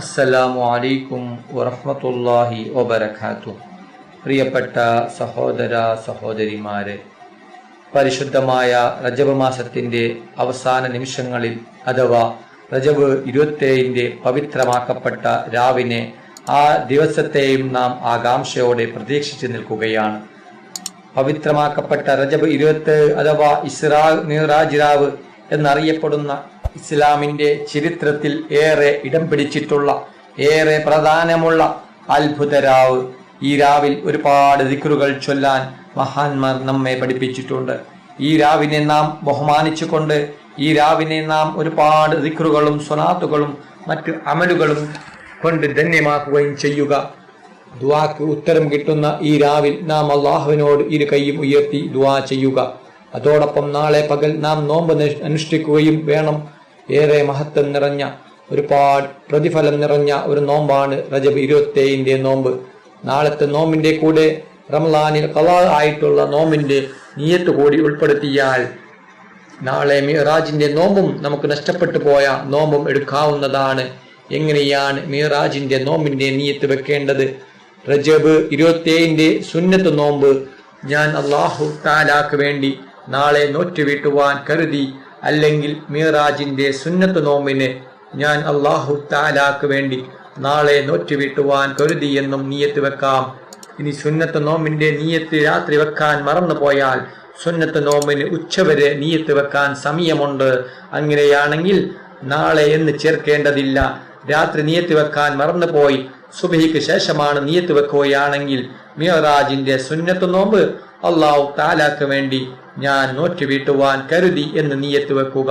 അസ്സലാമു അലൈക്കും വറഹമത്തല്ലാഹി വബർക്കാത്തു പ്രിയപ്പെട്ട സഹോദര സഹോദരിമാരെ പരിശുദ്ധമായ റജബ് മാസത്തിന്റെ അവസാന നിമിഷങ്ങളിൽ അഥവാ റജബ് ഇരുപത്തേഴിന്റെ പവിത്രമാക്കപ്പെട്ട രാവിനെ ആ ദിവസത്തെയും നാം ആകാംക്ഷയോടെ പ്രതീക്ഷിച്ചു നിൽക്കുകയാണ്. പവിത്രമാക്കപ്പെട്ട രജബ് ഇരുപത്തേഴ് അഥവാ ഇസ്രാ നിറാജിറാവ് എന്നറിയപ്പെടുന്ന ഇസ്ലാമിന്റെ ചരിത്രത്തിൽ ഏറെ ഇടം പിടിച്ചിട്ടുള്ള ഏറെ പ്രധാനമുള്ള അത്ഭുത രാവ്. ഈ രാവിൽ ഒരുപാട് ദിക്കറുകൾ ചൊല്ലാൻ മഹാന്മാർ നമ്മെ പഠിപ്പിച്ചിട്ടുണ്ട്. ഈ രാവിനെ നാം ബഹുമാനിച്ചുകൊണ്ട് ഈ രാവിനെ നാം ഒരുപാട് ദിക്കറുകളും സ്വനാത്തുകളും മറ്റ് അമലുകളും കൊണ്ട് ധന്യമാക്കുകയും ചെയ്യുക. ദുവാക്ക് ഉത്തരം കിട്ടുന്ന ഈ രാവിൽ നാം അള്ളാഹുവിനോട് ഇരു കൈയും ഉയർത്തി ദുവാ ചെയ്യുക. അതോടൊപ്പം നാളെ പകൽ നാം നോമ്പ് അനുഷ്ഠിക്കുകയും വേണം ഏറെ മഹത്വം നിറഞ്ഞ ഒരുപാട് പ്രതിഫലം നിറഞ്ഞ ഒരു നോമ്പാണ് റജബ് ഇരുപത്തേഴിന്റെ നോമ്പ്. നാളത്തെ നോമ്പിന്റെ കൂടെ റംലാനിൽ കലാ ആയിട്ടുള്ള നോമ്പിന്റെ നീയത്ത് കൂടി ഉൾപ്പെടുത്തിയാൽ നാളെ മീറാജിന്റെ നോമ്പും നമുക്ക് നഷ്ടപ്പെട്ടു പോയ നോമ്പും എടുക്കാവുന്നതാണ്. എങ്ങനെയാണ് മീറാജിന്റെ നോമ്പിന്റെ നീയത്ത് വെക്കേണ്ടത്? റജബ് ഇരുപത്തേഴിന്റെ സുന്നത്ത് നോമ്പ് ഞാൻ അള്ളാഹു താലാക്ക് വേണ്ടി നാളെ നോറ്റുവീട്ടുവാൻ കരുതി അല്ലെങ്കിൽ മീറാജിന്റെ സുന്നത്ത് നോമ്പിനെ ഞാൻ അള്ളാഹു താലാക്ക് വേണ്ടി നാളെ നോറ്റുവീട്ടുവാൻ കരുതി എന്നും നീയത്ത് വെക്കാം. ഇനി സുന്നത്ത് നോമ്പിന്റെ നീയത്ത് രാത്രി വെക്കാൻ മറന്നു പോയാൽ സുന്നത്ത് നോമ്പിന് ഉച്ചവരെ നീയത്ത് വെക്കാൻ സമയമുണ്ട്. അങ്ങനെയാണെങ്കിൽ നാളെ എന്ന് ചേർക്കേണ്ടതില്ല. രാത്രി നീയത്ത് വെക്കാൻ മറന്നുപോയി സുബഹിക്ക് ശേഷമാണ് നീയത്ത് വെക്കുകയാണെങ്കിൽ മിയറാജിന്റെ സുന്നത്ത് നോമ്പ് അള്ളാഹു താലാക്ക് വേണ്ടി ഞാൻ നോറ്റുവീട്ടുവാൻ കരുതി എന്ന് നീയത്ത് വെക്കുക.